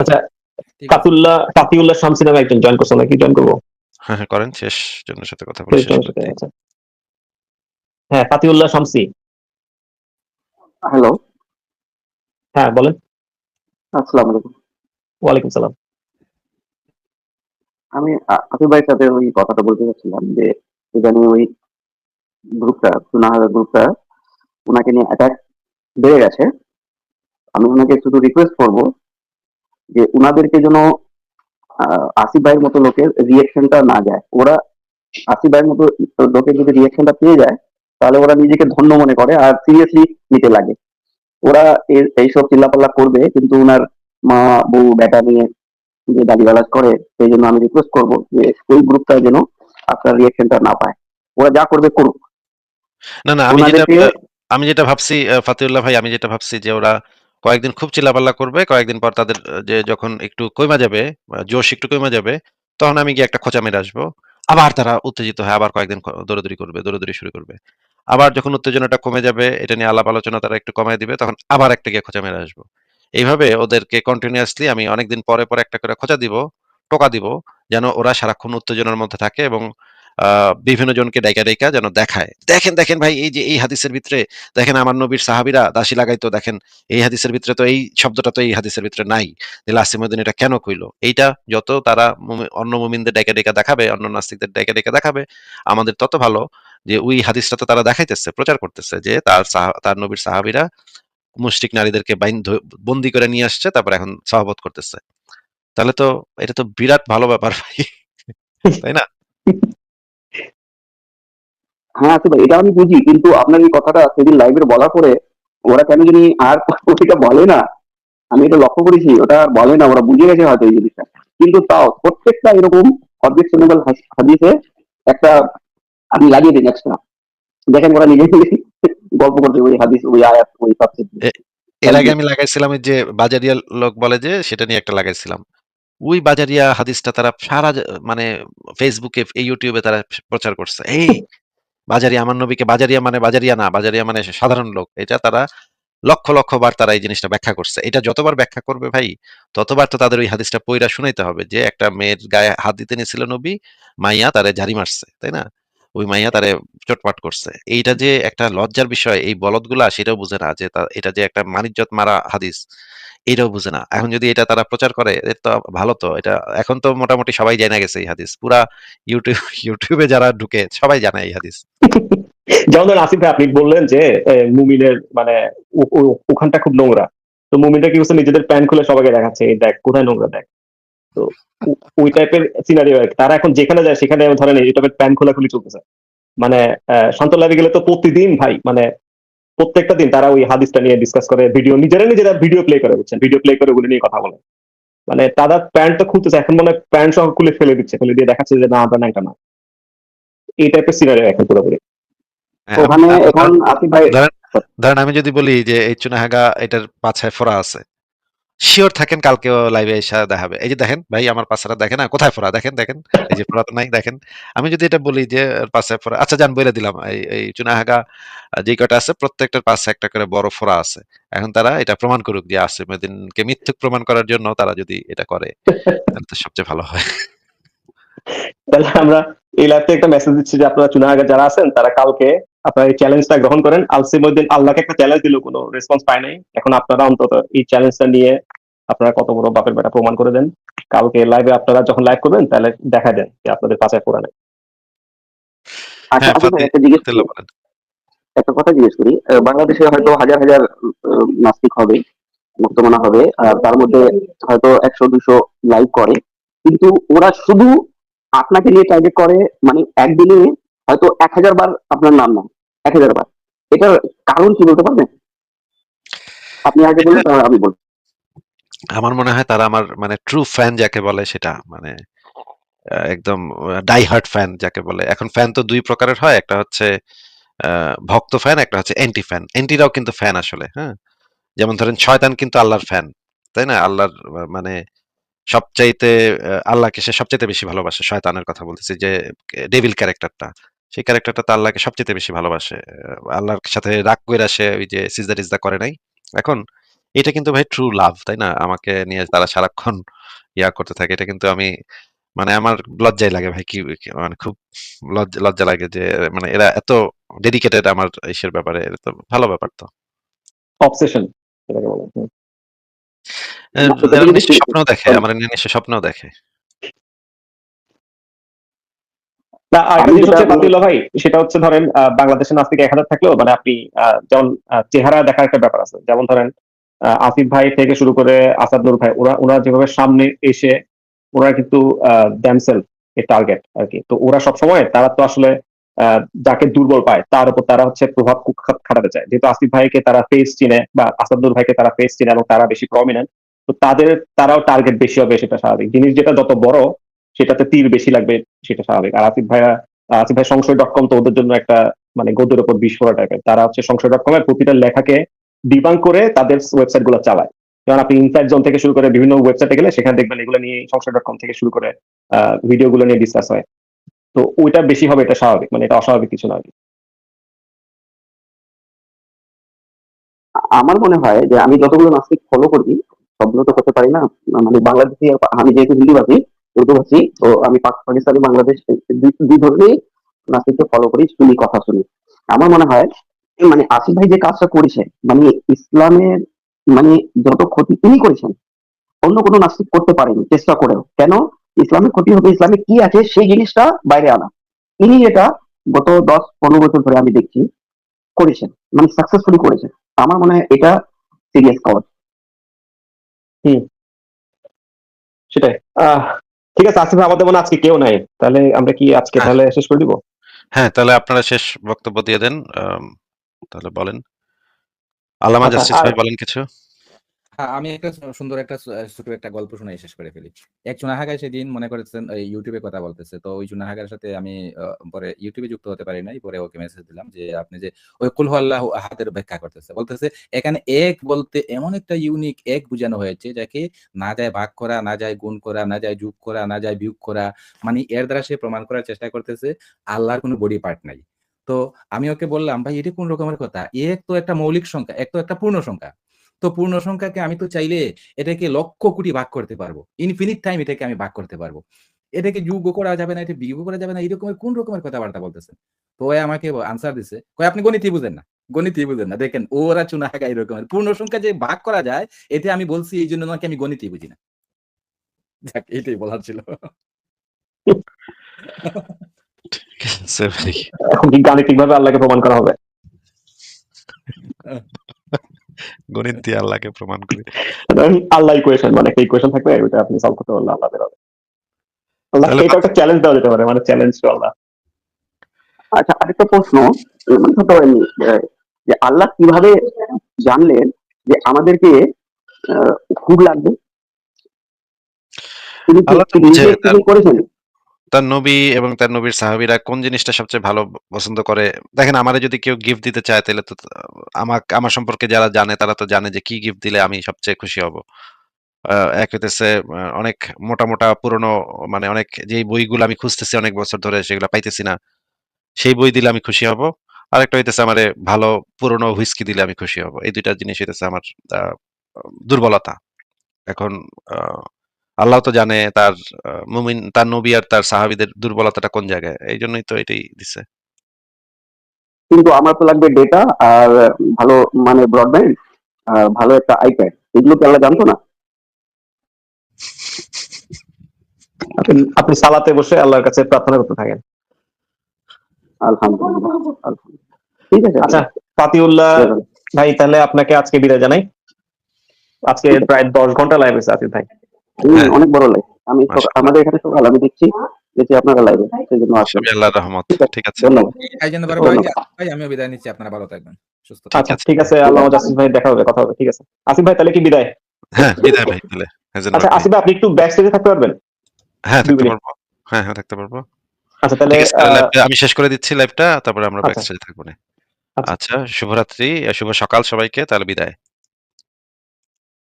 আচ্ছা। কাতুল্লাহ শামসি নামে একজন জয়েন করছে নাকি? জয়েন করব? হ্যাঁ, হ্যাঁ, করেন শেষ জনের সাথে কথা বলে। আচ্ছা। হ্যাঁ শামসি। হ্যালো হ্যাঁ বলেন। আসসালামু আলাইকুম। ওয়ালাইকুম সালাম। আমি আ- আফিফ ভাইয়ের সাথে ওই কথাটা বলতে চাচ্ছিলাম যে ইদানিং ওই গ্রুপটা সুনাহার গ্রুপটা ওনাকে নিয়ে অ্যাটাক বেড়ে গেছে। আমি ওনাকে শুধু রিকোয়েস্ট করব যে উনাদেরকে যেন আসিফ ভাইয়ের মতো লোকের রিয়েকশনটা না যায়। ওরা আসিফ ভাইয়ের মতো লোকের যদি রিয়েকশনটা পেয়ে যায় তাহলে ওরা নিজেকে ধন্য মনে করে আর সিরিয়াসলি নিতে লাগে। ওরা এইসব চিল্লাপাল্লা করবে কিন্তু ওনার মা বউ বেটা নিয়ে যে গালিগালাজ করে সেই জন্য আমি রিকোয়েস্ট করব যে ওই গ্রুপটা যেন আপনার রিয়েকশনটা না পায়। ওরা যা করবে করুক। না, না আমি যেটা আমি যেটা ভাবছি ফাতিউল্লাহ ভাই আমি যেটা ভাবছি যে ওরা কয়েকদিন খুব চিল্লাপাল্লা করবে, কয়েকদিন পর তাদের যে যখন একটু কইমা যাবে, জোশ একটু কইমা যাবে, তখন আমি গিয়ে একটা খোঁচা মেরে আসব। আবার তারা উত্তেজিত হয় আবার কয়েকদিন দৌড়াদৌড়ি করবে, দৌড়াদৌড়ি শুরু করবে। আবার যখন উত্তেজনাটা কমে যাবে, এটা নিয়ে আলাপ আলোচনা তারা একটু কমায় দিবে, তখন আবার একটা গিয়ে খোঁচা মেরে আসব। এইভাবে ওদেরকে কন্টিনিউয়াসলি আমি অনেকদিন পরে, পরে একটা করে খোঁচা দিব, টোকা দিব, যেন ওরা সারাক্ষণ উত্তেজনার মধ্যে থাকে এবং বিভিন্ন জনকে ডাইকা, ডাইকা যেন দেখায়। দেখেন, দেখেন ভাই এই যে এই হাদিসের ভিতরে দেখেন আমার নবীর সাহাবীরা দাসী লাগাইতো দেখেন এই হাদিসের ভিতরে তো এই শব্দটা তো এই হাদিসের ভিতরে নাই। তাহলে আসিমউদ্দিন এটা কেন কইলো? এইটা যত তারা অন্য মুমিনদের ডাইকা, ডাইকা দেখাবে, অন্য নাস্তিকদের ডাইকা, ডাইকা দেখাবে, আমাদের তত ভালো যে ওই হাদিসটা তো তারা দেখাইতেছে, প্রচার করতেছে যে তার তার নবীর সাহাবীরা মুশরিক নারীদেরকে বন্দী করে নিয়ে আসছে, তারপর এখন সহবত করতেছে। তাহলে তো এটা তো বিরাট ভালো ব্যাপার ভাই। তাই না? হ্যাঁ ভাই এটা আমি বুঝি কিন্তু আপনার এই কথাটা সেদিন লাইভে বলার পরে ওরা কেন জানি আর ওইটা বলে না আমি এটা লক্ষ্য করেছি ওটা আর বলে না ওরা বুঝে গেছে হয়তো এই জিনিসটা কিন্তু তাও প্রত্যেকটা এরকম অবজেকশনেবল হাদিসে একটা আপনি লাগিয়ে দিন এক্সট্রা দেখেন ওরা নিজে গল্প করতে ওই হাদিস ওই আয়াত ওই এ এর আগে আমি লাগাইছিলাম যে বাজারিয়া লোক বলে যে সেটা নিয়ে একটা লাগাইছিলাম। ওই বাজারিয়া হাদিসটা তারা সারা মানে ফেসবুকে, এই ইউটিউবে তারা প্রচার করছে। এই বাজারিয়া আমার নবীকে বাজারিয়া মানে বাজারিয়া না, বাজারিয়া মানে সাধারণ লোক। এটা তারা লক্ষ, লক্ষ বার তারা এই জিনিসটা ব্যাখ্যা করছে। এটা যতবার ব্যাখ্যা করবে ভাই, ততবার তো তাদের ওই হাদিসটা পইড়া শুনাইতে হবে যে একটা মেয়ের গায়ে হাত দিতে নিয়েছিল নবী, মাইয়া তারে ঝাড়ি মারছে। তাই না? ওই মাইয়া তারে চটপাট করছে। এইটা যে একটা লজ্জার বিষয় এই বলদগুলা সেটাও বুঝে না যে এটা যে একটা মানিজ্জত মারা হাদিস, এটাও বুঝে না। এখন যদি এটা তারা প্রচার করে তো ভালো তো। এটা এখন তো মোটামুটি সবাই জাইনা গেছে এই হাদিস। পুরা ইউটিউব ইউটিউবে যারা ঢুকে, সবাই জানে এই হাদিস। যেমন ধরেন আসিফ ভাই, আপনি বললেন যে মুমিনের মানে ওখানটা খুব নোংরা তো মুমিনটা কি করছে নিজেদের প্যান্ট খুলে সবাইকে দেখাচ্ছে দেখ, কোথায় নোংরা দেখ তো ওই টাইপের সিনারিও তারা এখন যেখানে যায়, সেখানে ধরেন এই টাইপের প্যান্ট খোলাখুলি চলতেছে মানে শান্ত লাভে গেলে তো প্রতিদিন ভাই মানে প্রত্যেকটা দিন তারা ওই হাদিসটা নিয়ে ডিসকাস করে ভিডিও নিজেরা নিজেরা ভিডিও প্লে করে বুঝছেন ভিডিও প্লে করে ওগুলো নিয়ে কথা বলে। মানে তারা প্যান্ট তো খুলতেছে এখন মনে হয় প্যান্ট সহ খুলে ফেলে দিচ্ছে ফেলে দিয়ে দেখাচ্ছে যে না আমরা না এটা না। এই টাইপের সিনারিও এখন পুরোপুরি। হ্যাঁ, ওখানে এখন আসিফ ভাই ধরেন ধরেন আমি যদি বলি যে এই চুনাহাগা এটার পাছায় ফোরা আছে শিওর থাকেন, কালকেও লাইভে এসে দেখাবে এই যে দেখেন, ভাই, আমার পাছাটা দেখেন না কোথায় ফোড়া? দেখেন দেখেন, এই যে ফোড়া তো নাই, দেখেন। আমি যদি এটা বলি যে পাশে ফোড়া আচ্ছা জান বলে দিলাম। এই এই চুনাহাগা যে কটা আছে, প্রত্যেকটার পাশে একটা করে বড় ফোরা আছে। এখন তারা এটা প্রমাণ করুক যে আসিম উদ্দিনকে মিথ্যুক প্রমাণ করার জন্য তারা যদি এটা করে, তাহলে তো সবচেয়ে ভালো হয়। তাহলে আমরা এই লাইভে একটা মেসেজ দিচ্ছি যে, আপনারা চুনাহাগা যারা আছেন, তারা কালকে আপনারা এই চ্যালেঞ্জটা গ্রহণ করেন। আলসিমুদ্দিন আল্লাহকে একটা চ্যালেঞ্জ দিল কোনো রেসপন্স পায় নাই। এখন আপনারা অন্তত এই চ্যালেঞ্জটা নিয়ে আপনারা কত বড় বাপের বেটা প্রমাণ করে দেন। কালকে লাইভে আপনারা যখন লাইভ করবেন তাহলে দেখা দেন যে আপনাদের পাশে পড়া নেই। আচ্ছা হ্যাঁ, ফাতে- একটা কথা জিজ্ঞেস করি। বাংলাদেশে হয়তো হাজার হাজার নাস্তিক হবে মুক্তমানা হবে আর তার মধ্যে হয়তো একশো দুশো লাইক করে। কিন্তু ওরা শুধু আপনাকে নিয়ে টার্গেট করে মানে একদিনে হয়তো এক হাজার বার আপনার নাম নেয় এক হাজার বার। এটার কারণ কি বলতে পারবেন? আপনি আগে বলুন তারপর আমি বলব আমার মনে হয় তারা আমার মানে ট্রু ফ্যান যাকে বলে সেটা মানে একদম ডাই হার্ট ফ্যান যাকে বলে। এখন ফ্যান তো দুই প্রকারের হয়, একটা হচ্ছে ভক্ত ফ্যান একটা হচ্ছে এন্টি ফ্যান এন্টিরাও কিন্তু ফ্যান আসলে হ্যাঁ? যেমন ধরেন শয়তান কিন্তু আল্লাহর ফ্যান তাই না? আল্লাহর মানে সবচাইতে আল্লাহকে সে সবচাইতে বেশি ভালোবাসে, শয়তানের কথা বলতেছি যে ডেভিল ক্যারেক্টারটা সেই ক্যারেক্টারটা তো আল্লাহকে সবচাইতে বেশি ভালোবাসে। আল্লাহর সাথে রাগ করে সে ওই যে সিজদা টিজদা করে নাই। এখন এটা কিন্তু ভাই ট্রু লাভ তাই না? আমাকে নিয়ে তারা সারাক্ষণ ইয়া করতে থাকে। এটা কিন্তু আমি মানে আমার লজ্জাই লাগে ভাই কি মানে খুব লজ্জা লাগে যে মানে এরা এত ডেডিকেটেড আমার ইসের ব্যাপারে এটা তো ভালো ব্যাপার তো। অবসেশন এটাকে বলে। নিশ্চয় স্বপ্ন দেখে আমার নিশ্চয় স্বপ্ন দেখে। না ভাই সেটা হচ্ছে ধরেন বাংলাদেশের নাস্তিক এক হাজার থাকলেও মানে আপনি যেমন চেহারা দেখার একটা ব্যাপার আছে। যেমন ধরেন আসিফ ভাই থেকে শুরু করে আসাদ নূর ভাই ওরা ওরা যেভাবে সামনে এসে ওরা কিন্তু দ্যামসেলফ এ টার্গেট আর কি তো ওরা সবসময় তারা তো আসলে আহ, যাকে দুর্বল পায় তার উপর তারা হচ্ছে প্রভাব খাটাতে চায়। যেহেতু আসিফ ভাইকে তারা ফেস চিনে বা আসাদুর ভাইকে তারা ফেস চিনে এবং তারা বেশি প্রমিনেন্ট তো তাদের তারাও টার্গেট বেশি হবে সেটা স্বাভাবিক। জিনিস যেটা যত বড় সেটাতে তীর বেশি লাগবে, সেটা স্বাভাবিক। আর আসিফ ভাইয়া, আসিফ ভাই সংশয় ডট কম তো ওদের জন্য একটা মানে গদের উপর বিস্ফোরণ টাইপের তারা হচ্ছে সংশয় ডট কম এর প্রতিটা লেখাকে ডিবাং করে তাদের ওয়েবসাইটগুলো চালায়। যেমন আপনি ইনসাইড জোন থেকে শুরু করে বিভিন্ন ওয়েবসাইটে গেলে সেখানে দেখবেন এগুলো নিয়ে সংশয় ডট কম থেকে শুরু করে ভিডিও গুলো নিয়ে ডিসকাস হয়। তো ওইটা বেশি হবে, এটা স্বাভাবিক মানে এটা অস্বাভাবিক কিছু না আমার মনে হয় যে আমি যতগুলো নাস্তিক ফলো করি সবগুলো তো করতে পারি না। মানে বাংলাদেশি আমি যেহেতু হিন্দিভাষী উর্দুভাষী তো আমি পাক- পাকিস্তানি, বাংলাদেশ দুই- ধরনেরই নাস্তিককে ফলো করি, শুনি, কথা শুনি। আমার মনে হয় মানে আসিফ ভাই যে কাজটা করেছে মানে ইসলামের মানে যত ক্ষতি তিনি করেছেন, অন্য কোনো নাস্তিক করতে পারেনি, চেষ্টা করেও। কেন? ইসলামের ক্ষতি হবে ইসলামে কি আছে, সেই জিনিসটা বাইরে আনা। তিনি এটা গত দশ, পনেরো বছর ধরে আমি দেখছি, করেছেন মানে সাকসেসফুলি করেছেন। আমার মনে হয় এটা সিরিয়াস কজ সেটাই। আহ ঠিক আছে আসিফ আমাদের মনে আজকে কেউ নাই। তাহলে আমরা কি আজকে হ্যাঁ। তাহলে শেষ করে দিব? হ্যাঁ তাহলে আপনারা শেষ বক্তব্য দিয়ে দেন তাহলে বলেন। আল্লামা আচ্ছা, জাস্টিস ভাই বলেন কিছু। আমি একটা সুন্দর একটা ছোট একটা গল্প শুনে শেষ করে ফেলি। এক চুনাহাগায় সেদিন মনে করেছেন ইউটিউবে কথা বলতেছে। তো ওই চুনাহাগার সাথে আমি পরে ইউটিউবে যুক্ত হতে পারি নাই। পরে ওকে মেসেজ দিলাম যে, আপনি যে ওই কুলহু আল্লাহ হাতের ব্যাখ্যা করতেছে। বলতেছে, এখানে এক বলতে এমন একটা ইউনিক এক বোঝানো হয়েছে, যাকে না যায় ভাগ করা, না যায় গুণ করা, না যায় যুগ করা, না যায় বিয়োগ করা মানে এর দ্বারা সে প্রমাণ করার চেষ্টা করতেছে, আল্লাহর কোনো বডি পার্ট নাই। তো আমি ওকে বললাম, ভাই, এটি কোন রকমের কথা? এক তো একটা মৌলিক সংখ্যা, এক তো একটা পূর্ণ সংখ্যা। তো পূর্ণ সংখ্যাকে আমি তো চাইলে এটাকে লক্ষ কোটি ভাগ করতে পারব। ইনফিনিট টাইম এটাকে আমি ভাগ করতে পারব। এটাকে যুগ করা যাবে না এটা বিয়োগ করা যাবে না এরকমের কোন রকমের কথাবার্তা বলতেছেন? তো ও আমাকে আনসার দিছে। কয় আপনি গণিতই বুঝেন না। গণিতই বুঝেন না। দেখেন ওরা চুনা হাগা এরকমের পূর্ণ সংখ্যা যে ভাগ করা যায় এতে আমি বলছি এই জন্য নাকি আমি গণিতই বুঝি না। যাক এটাই বলার ছিল। গাণিতিক ভাবে আল্লাহকে প্রমাণ করা হবে? গণিত দিয়ে আল্লাহকে প্রমাণ করি। আল্লাহ ইকুয়েশন মানে একটা ইকুয়েশন থাকবে ওইটা আপনি সলভ করতে পারলে আল্লাহ বেরোবে আল্লাহ এটা একটা চ্যালেঞ্জ দেওয়া যেতে পারে মানে চ্যালেঞ্জ টু আল্লাহ। আচ্ছা আরেকটা প্রশ্ন মানে ধরতে পারেন যে আল্লাহ কীভাবে জানলেন যে আমাদেরকে খুব লাগবে? তিনি করেছেন? তার নবী এবং তার নবীর সাহাবীরা কোন জিনিসটা সবচেয়ে ভালো পছন্দ করে? দেখেন আমারে যদি কেউ গিফট দিতে চায় তাহলে তো আমার আমার সম্পর্কে যারা জানে তারা তো জানে যে কি গিফট দিলে আমি সবচেয়ে খুশি হব। আহ, এক হইতেছে অনেক মোটা মোটা পুরনো মানে অনেক যে বইগুলো আমি খুঁজতেছি অনেক বছর ধরে সেগুলো পাইতেছি না। সেই বই দিলে আমি খুশি হব। আরেকটা হইতেছে আমারে ভালো পুরনো হুইস্কি দিলে আমি খুশি হব। এই দুইটা জিনিস হইতেছে আমার আহ, দুর্বলতা। এখন আহ, আল্লাহ তো জানে তার মুমিন তার নবী আর তার সাহাবীদের দুর্বলতাটা কোন জায়গায়। এই জন্যই তো এটাই দিছে। কিন্তু আমার তো লাগবে ডেটা আর ভালো মানে ব্রডব্যান্ড আর ভালো একটা আইপ্যাড এগুলো কি আল্লাহ জানতো না? আপনি- আপনি সালাতে বসে আল্লাহর কাছে প্রার্থনা করতে থাকেন। আলহামদুলিল্লাহ। আলহামদুলিল্লাহ। ঠিক আছে। আচ্ছা ফাতিউল্লাহ ভাই তাহলে আপনাকে আজকে বিদায় জানাই। আজকে প্রায় দশ ঘণ্টা লাইভ আছে আসিফ ভাই। অনেক বড় লাইভ আমি আমাদের এখানে সকাল আমি দেখছি দেখছি আপনারা লাইভে সেই জন্য আসলাম আল্লাহর রহমত। ঠিক আছে। ধন্যবাদ। ভাই বিদায় নিচ্ছি আপনারা ভালো থাকবেন সুস্থ আচ্ছা ঠিক আছে আল্লাহ জাসিফ ভাই দেখা হবে কথা হবে ঠিক আছে। আসিফ ভাই তাহলে কি বিদায়? হ্যাঁ বিদায় ভাই তাহলে। হাজার আচ্ছা আসিফ ভাই আপনি একটু ব্যাক স্টেজে থাকতে পারবেন? হ্যাঁ থাকতে পারব। হ্যাঁ হ্যাঁ থাকতে পারব। আচ্ছা তাহলে আমি শেষ করে দিচ্ছি লাইভটা তারপরে আমরা আচ্ছা। ব্যাক স্টেজে থাকব না। আচ্ছা। আচ্ছা শুভরাত্রি শুভ সকাল সবাইকে তাহলে বিদায়।